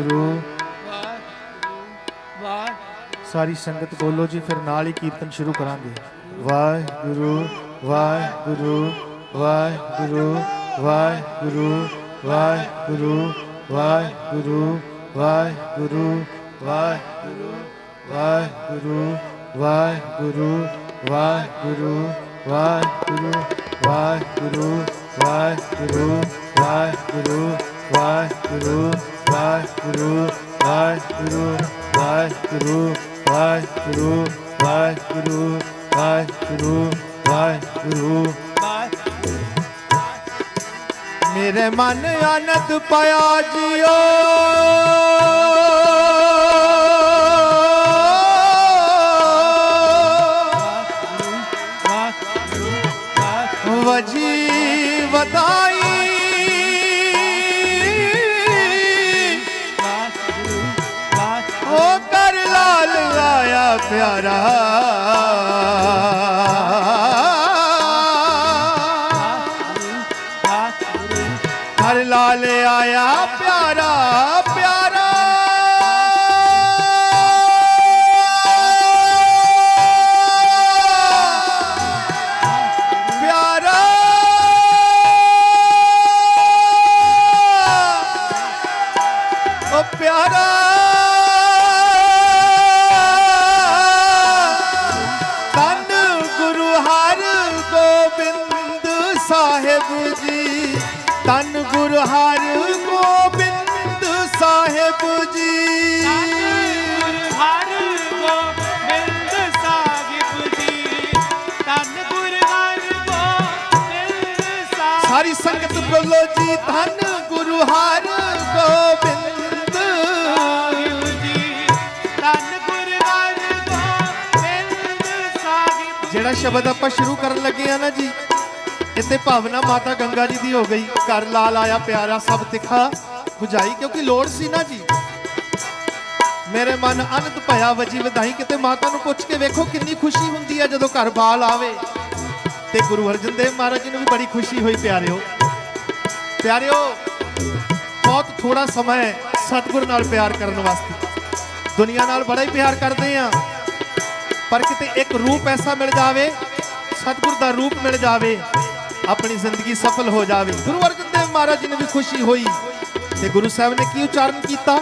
ਵਾਹਿਗੁਰੂ ਸਾਰੀ ਸੰਗਤ ਬੋਲੋ ਜੀ ਫਿਰ ਨਾਲ ਹੀ ਕੀਰਤਨ ਸ਼ੁਰੂ ਕਰਾਂਗੇ ਵਾਹਿਗੁਰੂ ਵਾਹਿਗੁਰੂ ਵਾਹਿਗੁਰੂ ਵਾਹਿਗੁਰੂ ਵਾਹਿਗੁਰੂ ਵਾਹਿਗੁਰੂ ਵਾਹਿਗੁਰੂ ਵਾਹਿਗੁਰੂ ਵਾਹਿਗੁਰੂ ਵਾਹਿਗੁਰੂ ਵਾਹਿਗੁਰੂ ਵਾਹਿਗੁਰੂ ਵਾਹਿਗੁਰੂ ਵਾਹਿਗੁਰੂ ਵਾਹਿਗੁਰੂ ਵਾਹਿਗੁਰੂ ਵਾਹਿਗੁਰੂ ਵਾਹਿਗੁਰੂ ਵਾਹਿਗੁਰੂ ਵਾਹਿਗੁਰੂ ਵਾਹਿਗੁਰੂ ਵਾਹਿਗੁਰੂ ਵਾਹਿਗੁਰੂ। ਮੇਰੇ ਮਨ ਆਨੰਦ ਪਾਇਆ ਜਿਓ। यारा हर लाल आया प्यारा प्यारा ਸਾਰੀ ਸੰਗਤ ਬੋਲੋ ਜੀ ਧੰਨ ਗੁਰੂ ਹਰ ਗੋਬਿੰਦ ਜਿਹੜਾ ਸ਼ਬਦ ਆਪਾਂ ਸ਼ੁਰੂ ਕਰਨ ਲੱਗੇ ਆ ਨਾ ਜੀ ਇੱਥੇ ਭਾਵਨਾ ਮਾਤਾ ਗੰਗਾ ਜੀ ਦੀ ਹੋ ਗਈ ਘਰ ਲਾਲ ਆਇਆ ਪਿਆਰਾ ਸਭ ਤਿੱਖਾ 부ਝਾਈ ਕਿਉਂਕਿ ਲੋੜ ਸੀ ਨਾ ਜੀ ਮੇਰੇ ਮਨ ਅਨੰਦ ਭਇਆ ਵਜੀ ਵਧਾਈ ਕਿਤੇ ਮਾਤਾ ਨੂੰ ਪੁੱਛ ਕੇ ਵੇਖੋ ਕਿੰਨੀ ਖੁਸ਼ੀ ਹੁੰਦੀ ਹੈ ਜਦੋਂ ਘਰ ਬਾਲ ਆਵੇ ਤੇ ਗੁਰੂ ਅਰਜਨ ਦੇਵ ਮਹਾਰਾਜ ਜੀ ਨੂੰ ਵੀ ਬੜੀ ਖੁਸ਼ੀ ਹੋਈ ਪਿਆਰਿਓ। ਪਿਆਰਿਓ, ਬਹੁਤ ਥੋੜਾ ਸਮਾਂ ਹੈ ਸਤਿਗੁਰ ਨਾਲ ਪਿਆਰ ਕਰਨ ਵਾਸਤੇ। ਦੁਨੀਆ ਨਾਲ ਬੜਾ ਹੀ ਪਿਆਰ ਕਰਦੇ ਆ ਪਰ ਕਿਤੇ ਇੱਕ ਰੂਪ ਐਸਾ ਮਿਲ ਜਾਵੇ, ਸਤਿਗੁਰ ਦਾ ਰੂਪ ਮਿਲ ਜਾਵੇ, ਆਪਣੀ ਜ਼ਿੰਦਗੀ ਸਫਲ ਹੋ ਜਾਵੇ। ਗੁਰੂ ਅਰਜਨ ਦੇਵ ਮਹਾਰਾਜ ਜੀ ਨੂੰ ਵੀ ਖੁਸ਼ੀ ਹੋਈ। ਤੇ ਗੁਰੂ ਸਾਹਿਬ ਨੇ ਕੀ ਉਚਾਰਨ ਕੀਤਾ?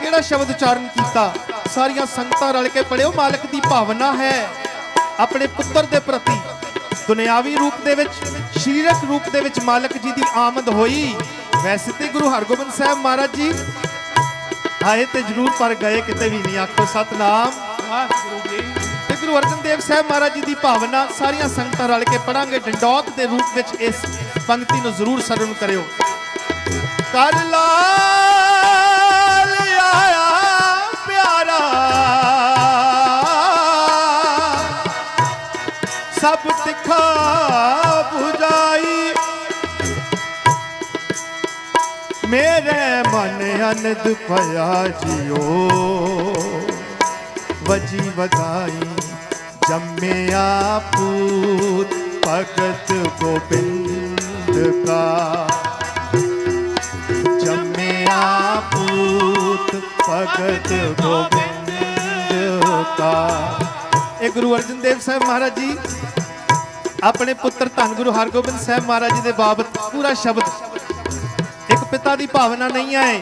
ਕਿਹੜਾ ਸ਼ਬਦ ਉਚਾਰਨ ਕੀਤਾ? ਸਾਰੀਆਂ ਸੰਗਤਾਂ ਰਲ ਕੇ ਪੜਿਓ ਮਾਲਕ ਦੀ ਭਾਵਨਾ ਹੈ ਆਪਣੇ ਪੁੱਤਰ ਦੇ ਪ੍ਰਤੀ। ਦੁਨਿਆਵੀ ਰੂਪ ਦੇ ਵਿੱਚ ਸਰੀਰਕ ਰੂਪ ਦੇ ਵਿੱਚ ਮਾਲਕ ਜੀ ਦੀ ਆਮਦ ਹੋਈ। ਵੈਸੇ ਤੇ ਗੁਰੂ ਹਰਗੋਬਿੰਦ ਸਾਹਿਬ ਮਹਾਰਾਜ ਜੀ ਆਏ ਤੇ ਜ਼ਰੂਰ ਪਰ ਗਏ ਕਿਤੇ ਵੀ ਨਹੀਂ। ਆਖੋ ਸਤਨਾਮ। ਵਾਹਿਗੁਰੂ ਜੀ। ਤੇ ਗੁਰੂ ਅਰਜਨ ਦੇਵ ਸਾਹਿਬ ਮਹਾਰਾਜ ਜੀ ਦੀ ਭਾਵਨਾ ਸਾਰੀਆਂ ਸੰਗਤਾਂ ਰਲ ਕੇ ਪੜਾਂਗੇ। ਡੰਡੌਤ ਦੇ ਰੂਪ ਵਿੱਚ ਇਸ ਪੰਕਤੀ ਨੂੰ ਜ਼ਰੂਰ ਸਰਵਣ ਕਰਿਓ। ਕਰ ਲਾਲ सब तिखा बुझाई। मेरे मन अन दुपया जियो वजी बधाई जमे आपूत भगत गोबिंद का। जमे आपूत भगत गोबिंद का। एक गुरु अर्जन देव साहब महाराज जी ਆਪਣੇ ਪੁੱਤਰ ਧੰਨ ਗੁਰੂ ਹਰਗੋਬਿੰਦ ਸਾਹਿਬ ਮਹਾਰਾਜ ਜੀ ਦੇ ਬਾਬਤ ਪੂਰਾ ਸ਼ਬਦ। ਇੱਕ ਪਿਤਾ ਦੀ ਭਾਵਨਾ ਨਹੀਂ ਹੈ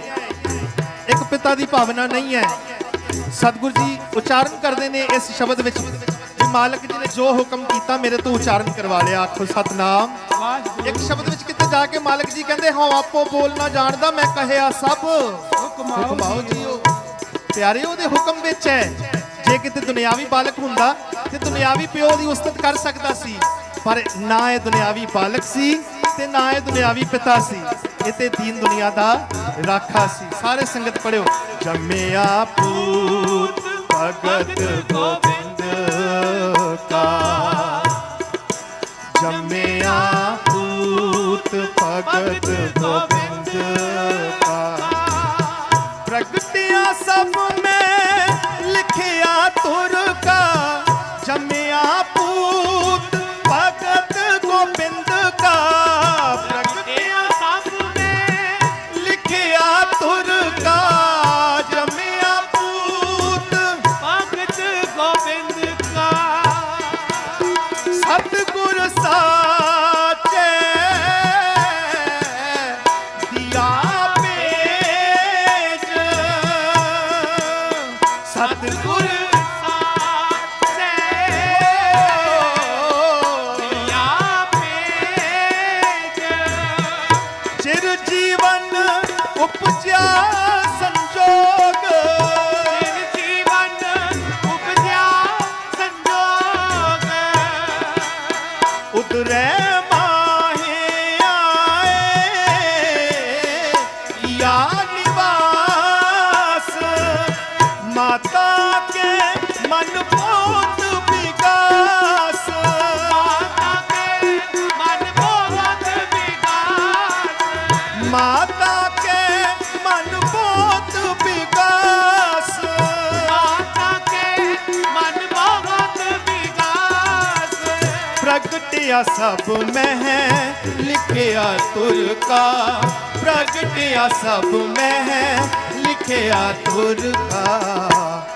ਇੱਕ ਪਿਤਾ ਦੀ ਭਾਵਨਾ ਨਹੀਂ ਹੈ ਸਤਿਗੁਰੂ ਜੀ ਉਚਾਰਨ ਕਰਦੇ ਨੇ ਇਸ ਸ਼ਬਦ ਵਿੱਚ। ਕਿ ਮਾਲਕ ਜੀ ਨੇ ਜੋ ਹੁਕਮ ਕੀਤਾ ਮੇਰੇ ਤੋਂ ਉਚਾਰਨ ਕਰਵਾ ਲਿਆ। ਆਖੋ ਸਤਨਾਮ। ਇੱਕ ਸ਼ਬਦ ਵਿੱਚ ਕਿਤੇ ਜਾ ਕੇ ਮਾਲਕ ਜੀ ਕਹਿੰਦੇ, ਹਾਂ, ਆਪੋ ਬੋਲਣਾ ਜਾਣਦਾ, ਮੈਂ ਕਹਿਆ ਸਭ। ਹੁਕਮਾਓ ਹੁਕਮਾਓ ਜੀਓ ਪਿਆਰੇ, ਉਹਦੇ ਹੁਕਮ ਵਿੱਚ ਹੈ। ਜੇ ਕਿਤੇ ਦੁਨਿਆਵੀ ਬਾਲਕ ਹੁੰਦਾ, ਤੇ ਦੁਨਿਆਵੀ ਪਿਓ ਦੀ ਉਸਤਤ ਕਰ ਸਕਦਾ ਸੀ। ਪਰ ਨਾ ਇਹ ਦੁਨਿਆਵੀ ਬਾਲਕ ਸੀ ਤੇ ਨਾ ਇਹ ਦੁਨਿਆਵੀ ਪਿਤਾ ਸੀ। ਇਹ ਤੇ ਦੀਨ ਦੁਨੀਆ ਦਾ ਰਾਖਾ ਸੀ। ਸਾਰੇ ਸੰਗਤ ਪੜਿਓ ਜੰਮਿਆ ਪੂਤ ਭਗਤ ਗੋਬਿੰਦ Fatih good. माता के मन बहुत विकास माता के मन बहुत विकास प्रगटिया सब में है लिखिया तुर का प्रगटिया सब में है लिखिया तुर का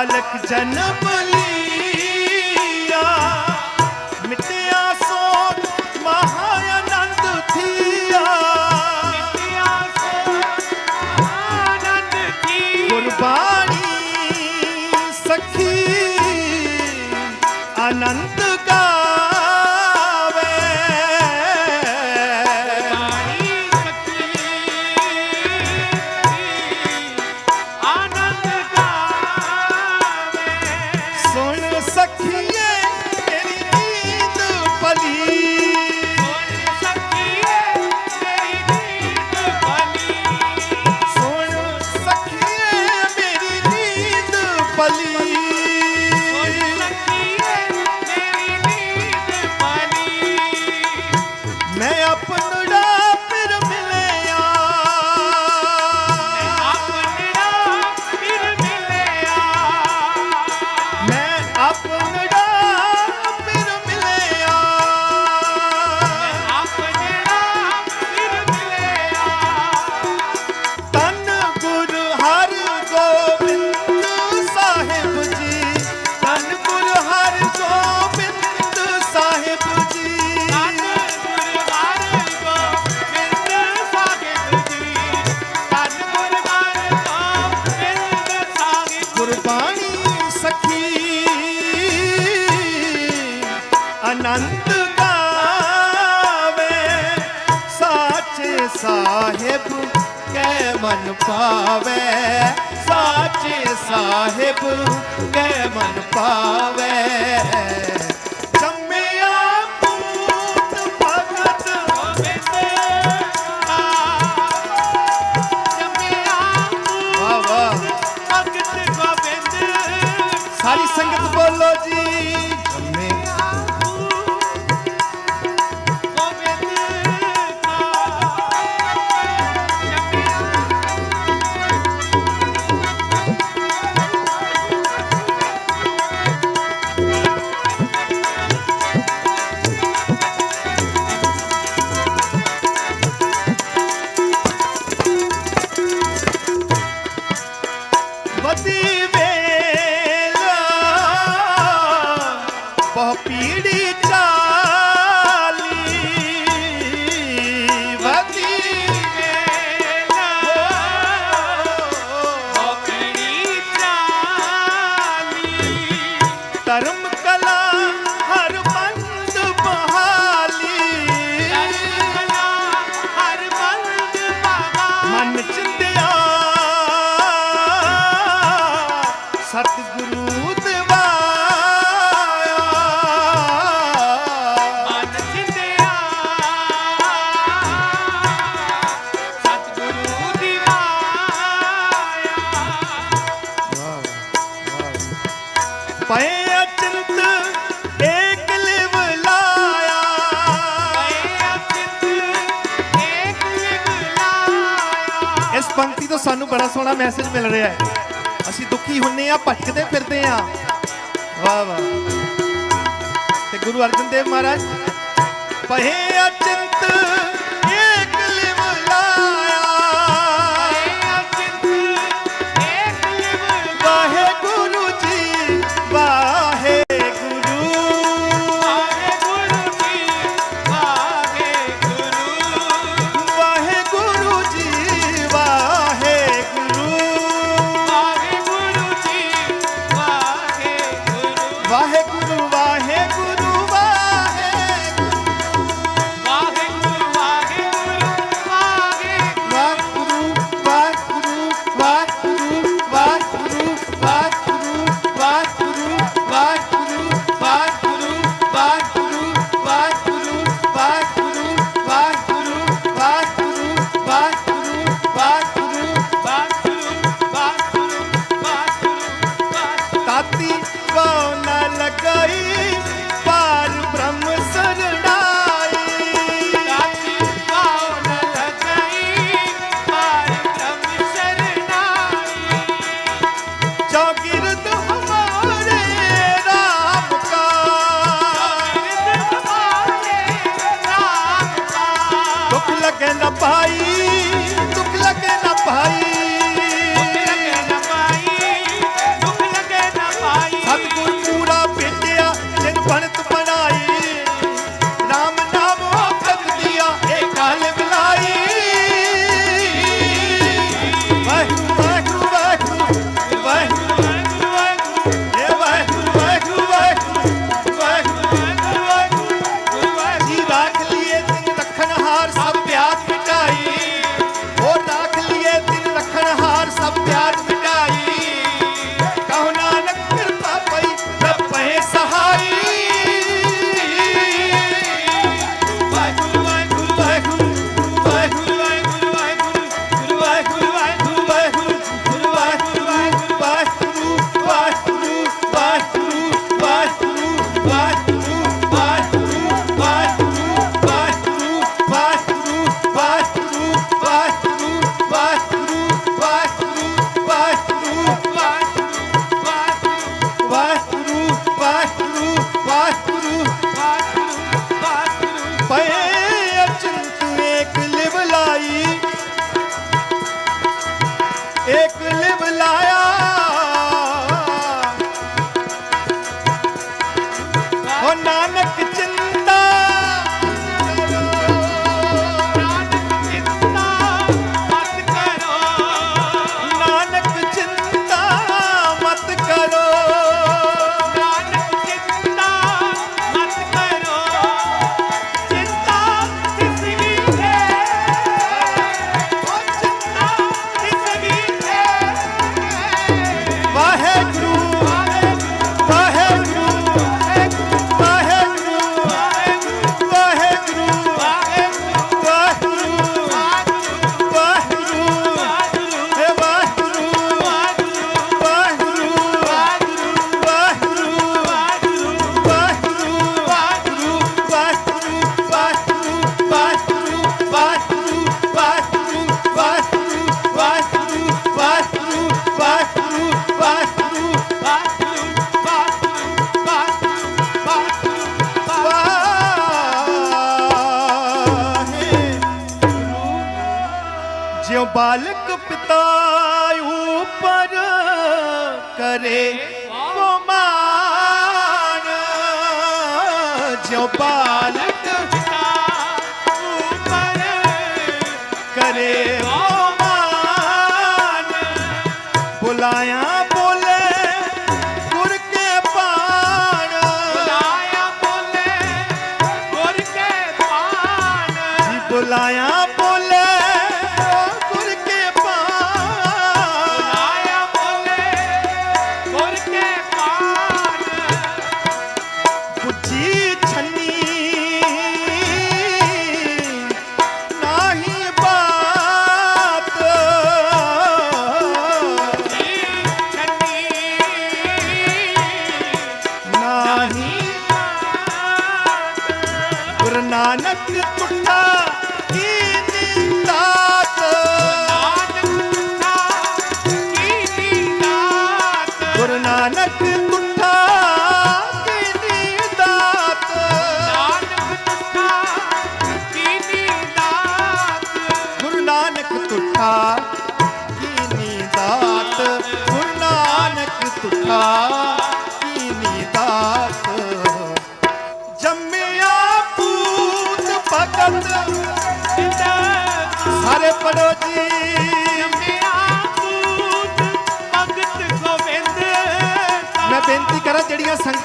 बालक जन्म ਇਸ ਪੰਕਤੀ ਤੋਂ ਸਾਨੂੰ ਬੜਾ ਸੋਹਣਾ ਮੈਸੇਜ ਮਿਲ ਰਿਹਾ ਹੈ। ਅਸੀਂ ਦੁਖੀ ਹੁੰਨੇ ਆ, ਭਟਕਦੇ ਫਿਰਦੇ ਆ। ਵਾਹ ਵਾਹ। ਤੇ ਗੁਰੂ ਅਰਜਨ ਦੇਵ ਮਹਾਰਾਜ, ਪਹੇ ਅਚਨ બાલક પિતા ઉપર કરે કોમાણ જો બા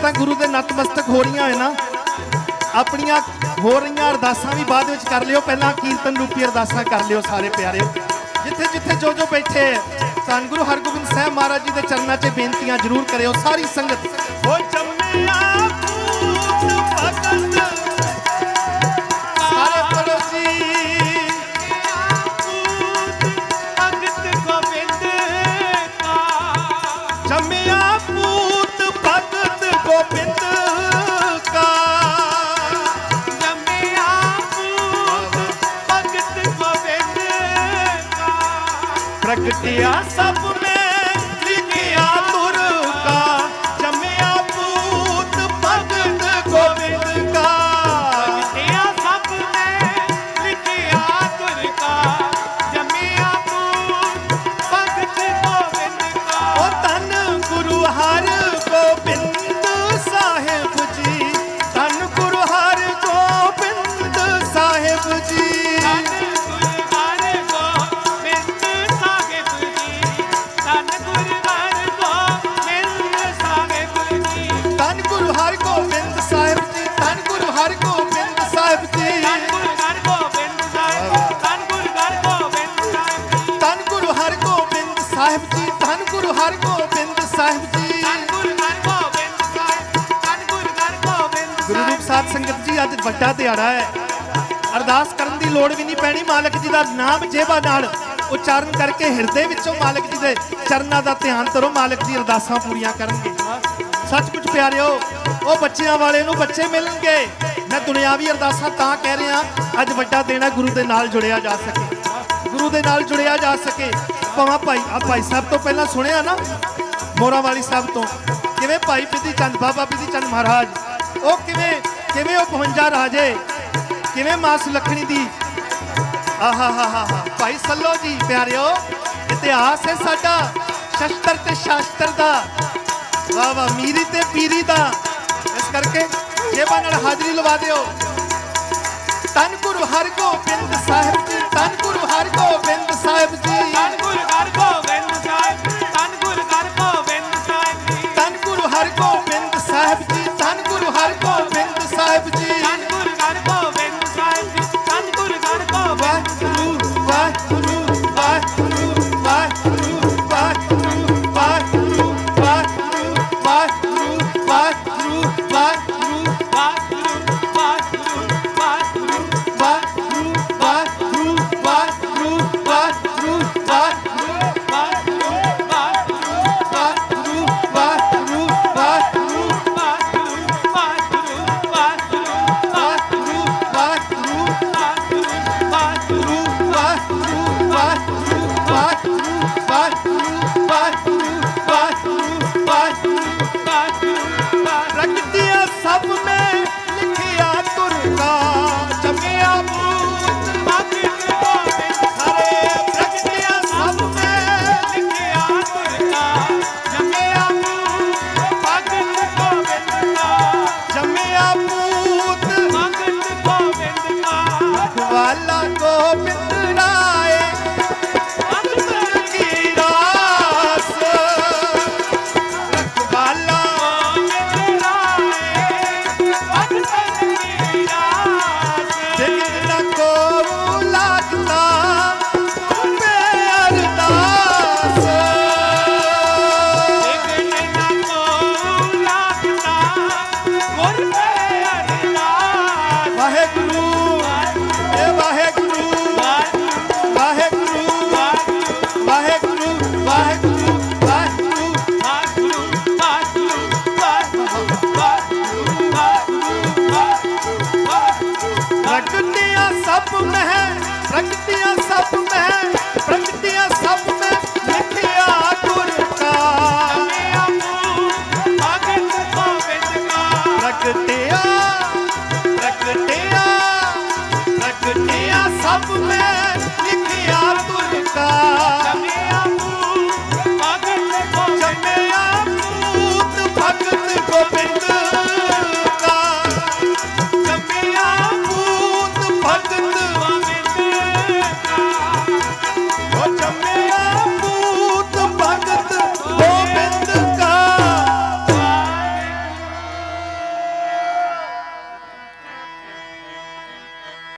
ਸੰਗਤਾਂ ਗੁਰੂ ਦੇ ਨਤਮਸਤਕ ਹੋ ਰਹੀਆਂ ਹੈ ਨਾ? ਆਪਣੀਆਂ ਹੋ ਰਹੀਆਂ ਅਰਦਾਸਾਂ ਵੀ ਬਾਅਦ ਵਿੱਚ ਕਰ ਲਿਓ ਪਹਿਲਾਂ ਕੀਰਤਨ ਰੂਪੀ ਅਰਦਾਸਾਂ ਕਰ ਲਿਓ ਸਾਰੇ ਪਿਆਰੇ। ਜਿੱਥੇ ਜਿੱਥੇ ਜੋ ਜੋ ਬੈਠੇ ਹੈ, ਧੰਨ ਗੁਰੂ ਹਰਗੋਬਿੰਦ ਸਾਹਿਬ ਮਹਾਰਾਜ ਜੀ ਦੇ ਚਰਨਾਂ 'ਚ ਬੇਨਤੀਆਂ ਜ਼ਰੂਰ ਕਰਿਓ। ਸਾਰੀ ਸੰਗਤ ਉਹ ਜੰਮਿਆ ਲੋੜ ਵੀ ਨਹੀਂ ਪੈਣੀ ਮਾਲਕ ਜੀ ਦਾ ਨਾਮ ਜੇਬਾ ਨਾਲ। ਉਚਾਰਨ ਕਰਕੇ ਹਿਰਦੇ ਵਿੱਚੋਂ ਮਾਲਕ ਜੀ ਦੇ ਚਰਨਾਂ ਦਾ ਧਿਆਨ ਕਰੋ ਮਾਲਕ ਜੀ ਅਰਦਾਸਾਂ ਪੂਰੀਆਂ ਕਰਨਗੇ। ਸੱਚਮੁੱਚ ਪਿਆਰਿਓ, ਉਹ ਬੱਚਿਆਂ ਵਾਲੇ ਨੂੰ ਬੱਚੇ ਮਿਲਣਗੇ। ਮੈਂ ਦੁਨਿਆਵੀ ਅਰਦਾਸਾਂ ਤਾਂ ਕਹਿ ਰਿਹਾ, ਅੱਜ ਵੱਡਾ ਦਿਨ ਗੁਰੂ ਦੇ ਨਾਲ ਜੁੜਿਆ ਜਾ ਸਕੇ। ਗੁਰੂ ਦੇ ਨਾਲ ਜੁੜਿਆ ਜਾ ਸਕੇ। ਭਾਵੇਂ ਭਾਈ ਆ ਭਾਈ ਸਾਹਿਬ ਤੋਂ ਪਹਿਲਾਂ ਸੁਣਿਆ ਨਾ ਮੋਰਾ ਵਾਲੀ ਸਾਹਿਬ ਤੋਂ, ਕਿਵੇਂ ਭਾਈ ਪਿੱਦੀ ਚੰਦ, ਬਾਬਾ ਪਿੱਦੀ ਚੰਦ ਮਹਾਰਾਜ, ਉਹ ਕਿਵੇਂ ਕਿਵੇਂ ਉਹ 52 ਰਾਜੇ, ਕਿਵੇਂ ਮਾਂ ਸੁਲੱਖਣੀ ਦੀ ਆਹਾ ਹਾ ਹਾ ਭਾਈ ਸੱਲੋ ਜੀ, ਪਿਆਰਿਓ, ਇਤਿਹਾਸ ਹੈ ਸਾਡਾ, ਸ਼ਸਤਰ ਤੇ ਸ਼ਾਸਤਰ ਦਾ। ਵਾਹ ਵਾਹ, ਮੀਰੀ ਤੇ ਪੀਰੀ ਦਾ। ਇਸ ਕਰਕੇ ਜੇਬਾਂ ਨਾਲ ਹਾਜ਼ਰੀ ਲਵਾ ਦਿਓ। ਧੰਨ ਗੁਰੂ ਹਰ ਹਰਗੋਬਿੰਦ ਸਾਹਿਬ ਜੀ, ਧੰਨ ਗੁਰੂ ਹਰਗੋਬਿੰਦ ਸਾਹਿਬ